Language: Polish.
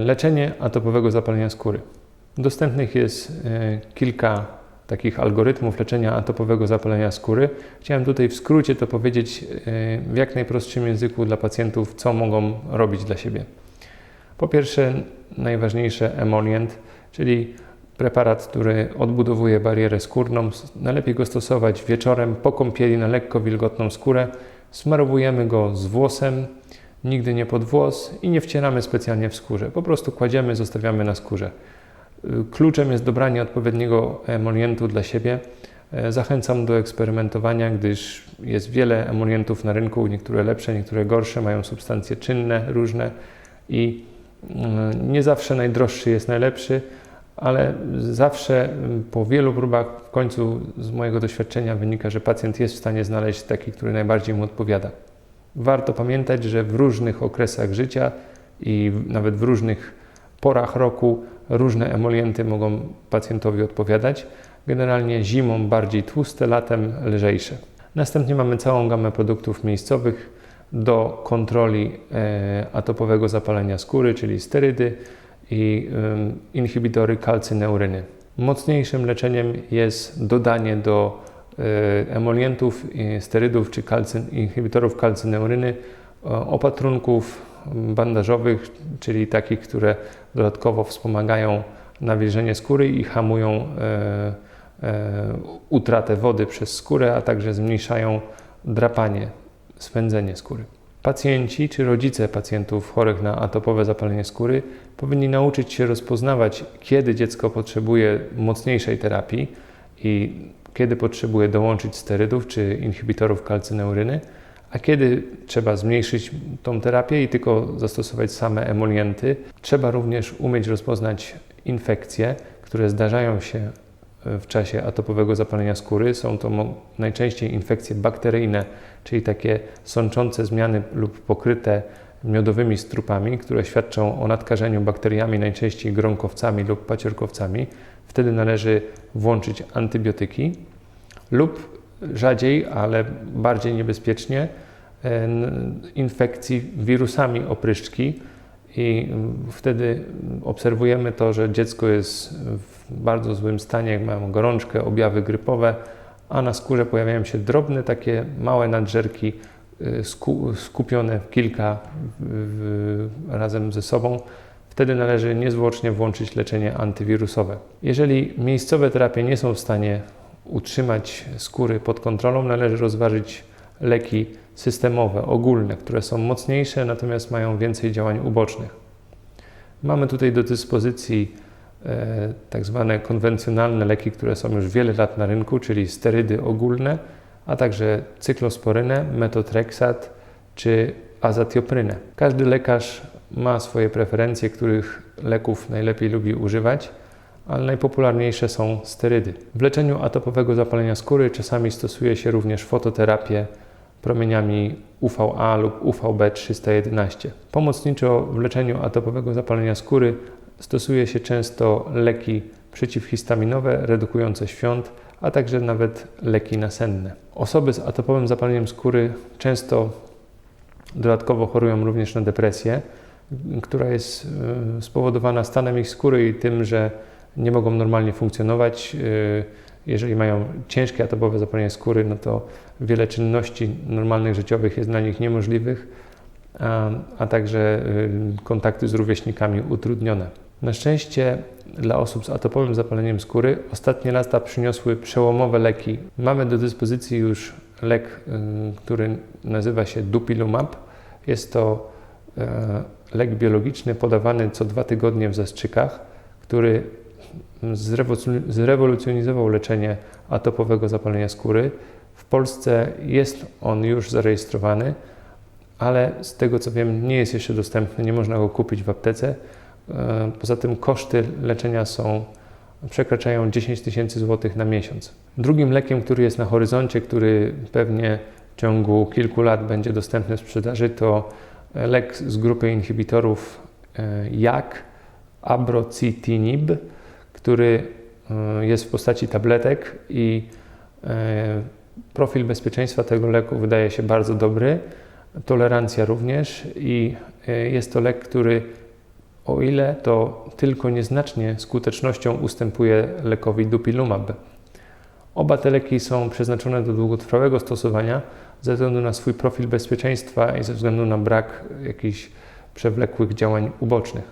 Leczenie atopowego zapalenia skóry. Dostępnych jest e, kilka takich algorytmów leczenia atopowego zapalenia skóry. Chciałem tutaj w skrócie to powiedzieć e, w jak najprostszym języku dla pacjentów, co mogą robić dla siebie. Po pierwsze, najważniejsze emolient, czyli preparat, który odbudowuje barierę skórną. Najlepiej go stosować wieczorem po kąpieli na lekko wilgotną skórę. Smarowujemy go z włosem, nigdy nie pod włos i nie wcieramy specjalnie w skórze. Po prostu kładziemy, zostawiamy na skórze. Kluczem jest dobranie odpowiedniego emolientu dla siebie. E, Zachęcam do eksperymentowania, gdyż jest wiele emolientów na rynku, niektóre lepsze, niektóre gorsze, mają substancje czynne różne i mm, nie zawsze najdroższy jest najlepszy, ale zawsze mm, po wielu próbach w końcu z mojego doświadczenia wynika, że pacjent jest w stanie znaleźć taki, który najbardziej mu odpowiada. Warto pamiętać, że w różnych okresach życia i nawet w różnych porach roku różne emolienty mogą pacjentowi odpowiadać. Generalnie zimą bardziej tłuste, latem lżejsze. Następnie mamy całą gamę produktów miejscowych do kontroli e, atopowego zapalenia skóry, czyli sterydy i inhibitory kalcyneuryny. Mocniejszym leczeniem jest dodanie do emolientów, i sterydów czy kalcyn, inhibitorów kalcyneuryny e, opatrunków bandażowych, czyli takich, które dodatkowo wspomagają nawilżenie skóry i hamują e, e, utratę wody przez skórę, a także zmniejszają drapanie, swędzenie skóry. Pacjenci czy rodzice pacjentów chorych na atopowe zapalenie skóry powinni nauczyć się rozpoznawać, kiedy dziecko potrzebuje mocniejszej terapii i kiedy potrzebuje dołączyć sterydów czy inhibitorów kalcyneuryny, a kiedy trzeba zmniejszyć tą terapię i tylko zastosować same emolienty. Trzeba również umieć rozpoznać infekcje, które zdarzają się w czasie atopowego zapalenia skóry. Są to najczęściej infekcje bakteryjne, czyli takie sączące zmiany lub pokryte miodowymi strupami, które świadczą o nadkażeniu bakteriami, najczęściej gronkowcami lub paciorkowcami. Wtedy należy włączyć antybiotyki lub rzadziej, ale bardziej niebezpiecznie en, infekcji wirusami opryszczki i wtedy obserwujemy to, że dziecko jest w bardzo złym stanie, mają gorączkę, objawy grypowe, a na skórze pojawiają się drobne takie małe nadżerki sku, skupione kilka razem ze sobą. Wtedy należy niezwłocznie włączyć leczenie antywirusowe. Jeżeli miejscowe terapie nie są w stanie utrzymać skóry pod kontrolą, należy rozważyć leki systemowe, ogólne, które są mocniejsze, natomiast mają więcej działań ubocznych. Mamy tutaj do dyspozycji e, tak zwane konwencjonalne leki, które są już wiele lat na rynku, czyli sterydy ogólne, a także cyklosporynę, metotreksat czy azatioprynę. Każdy lekarz ma swoje preferencje, których leków najlepiej lubi używać ale najpopularniejsze są sterydy. W leczeniu atopowego zapalenia skóry czasami stosuje się również fototerapię promieniami UVA lub UVB311. Pomocniczo w leczeniu atopowego zapalenia skóry stosuje się często leki przeciwhistaminowe redukujące świąt, a także nawet leki nasenne. Osoby z atopowym zapaleniem skóry często dodatkowo chorują również na depresję, która jest y, spowodowana stanem ich skóry i tym, że nie mogą normalnie funkcjonować. Y, Jeżeli mają ciężkie atopowe zapalenie skóry, no to wiele czynności normalnych, życiowych jest dla nich niemożliwych, a, a także y, kontakty z rówieśnikami utrudnione. Na szczęście dla osób z atopowym zapaleniem skóry ostatnie lata przyniosły przełomowe leki. Mamy do dyspozycji już lek, który nazywa się Dupilumab. Jest to e, lek biologiczny podawany co dwa tygodnie w zastrzykach, który zrewolucjoni- zrewolucjonizował leczenie atopowego zapalenia skóry. W Polsce jest on już zarejestrowany, ale z tego co wiem, nie jest jeszcze dostępny, nie można go kupić w aptece. E, Poza tym koszty leczenia są, przekraczają 10 tysięcy złotych na miesiąc. Drugim lekiem, który jest na horyzoncie, który pewnie w ciągu kilku lat będzie dostępny w sprzedaży, to lek z grupy inhibitorów e, JAK, abrocitinib, który e, jest w postaci tabletek i e, profil bezpieczeństwa tego leku wydaje się bardzo dobry, tolerancja również i jest to lek, który o ile to tylko nieznacznie skutecznością ustępuje lekowi dupilumab. Oba te leki są przeznaczone do długotrwałego stosowania ze względu na swój profil bezpieczeństwa i ze względu na brak jakichś przewlekłych działań ubocznych.